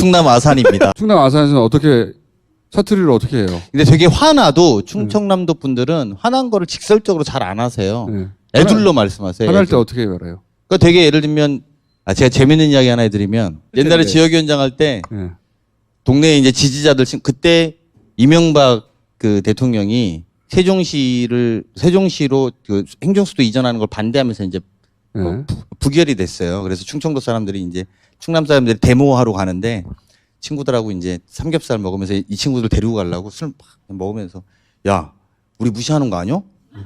충남 아산입니다. 충남 아산에서는 어떻게 사투리를 어떻게 해요? 근데 되게 화나도 충청남도 분들은 화난 거를 직설적으로 잘 안 하세요. 네. 애둘러 말씀하세요. 화날 때 애둘. 어떻게 말해요? 그러니까 되게 예를 들면 아 제가 재밌는 이야기 하나 해드리면 옛날에 네. 지역위원장 할 때 네. 동네에 이제 지지자들 친- 그때 이명박 그 대통령이 세종시를 세종시로 그 행정수도 이전하는 걸 반대하면서 이제 네. 어, 부- 부결이 됐어요. 그래서 충청도 사람들이 이제 충남 사람들이 데모하러 가는데 친구들하고 이제 삼겹살 먹으면서 이 친구들 데리고 가려고 술막 먹으면서 야 우리 무시하는 거 아니야?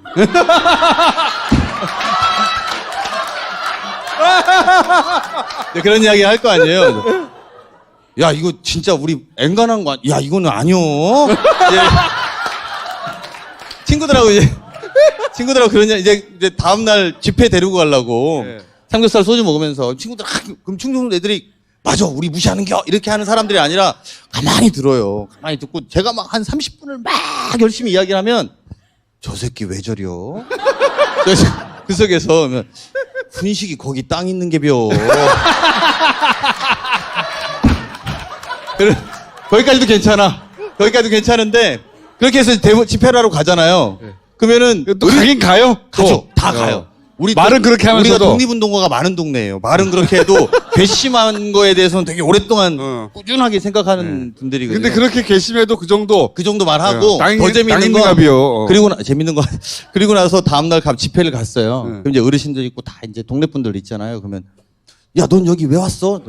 네, 그런 이야기 할 거 아니에요. 야 이거 진짜 우리 앵간한 거 아니야? 야 이거는 아니요. 이제 친구들하고 이제 친구들하고 이야기- 이제 이제 다음 날 집회 데리고 가려고 네. 삼겹살 소주 먹으면서 친구들 아, 그럼 충청도 애들이 맞아 우리 무시하는 겨 이렇게 하는 사람들이 아니라 가만히 들어요. 가만히 듣고 제가 막 한 30분을 막 열심히 이야기를 하면 저 새끼 왜 저려? 그래서 그 속에서 훈식이 거기 땅 있는 게벼. 그래, 거기까지도 괜찮아. 거기까지도 괜찮은데 그렇게 해서 집회를 하러 가잖아요. 그러면은 또 가긴 가요? 가죠. 또. 다 어. 가요. 우리 말은 또- 그렇게 우리가 하면서도. 독립운동가가 많은 동네예요. 말은 그렇게 해도 괘씸한 거에 대해서는 되게 오랫동안 어. 꾸준하게 생각하는 분들이거든요. 근데 그렇게 계심해도 그 정도 그 정도 말하고 땅더 재밌는 갑이요. 어. 그리고 나, 재밌는 거 그리고 나서 다음 날 가- 집회를 갔어요. 네. 그럼 이제 어르신들 있고 다 이제 동네 분들 있잖아요. 그러면 야 넌 여기 왜 왔어?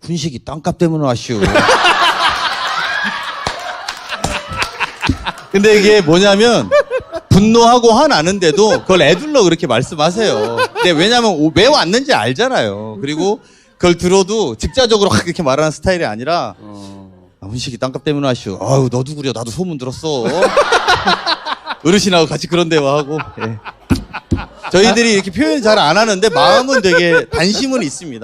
분식이 땅값 때문에 왔슈. 근데 이게 뭐냐면 분노하고 화나는데도 그걸 애둘러 그렇게 말씀하세요. 근데 왜냐면 오- 왜 왔는지 알잖아요. 그리고 그걸 들어도 직자적으로 확 이렇게 말하는 스타일이 아니라 아, 훈식이 땅값 때문에 하시오. 아유, 너도 그려. 나도 소문 들었어. 어르신하고 같이 그런 대화하고. 예. 저희들이 이렇게 표현 잘 안 하는데 마음은 되게 단심은 있습니다.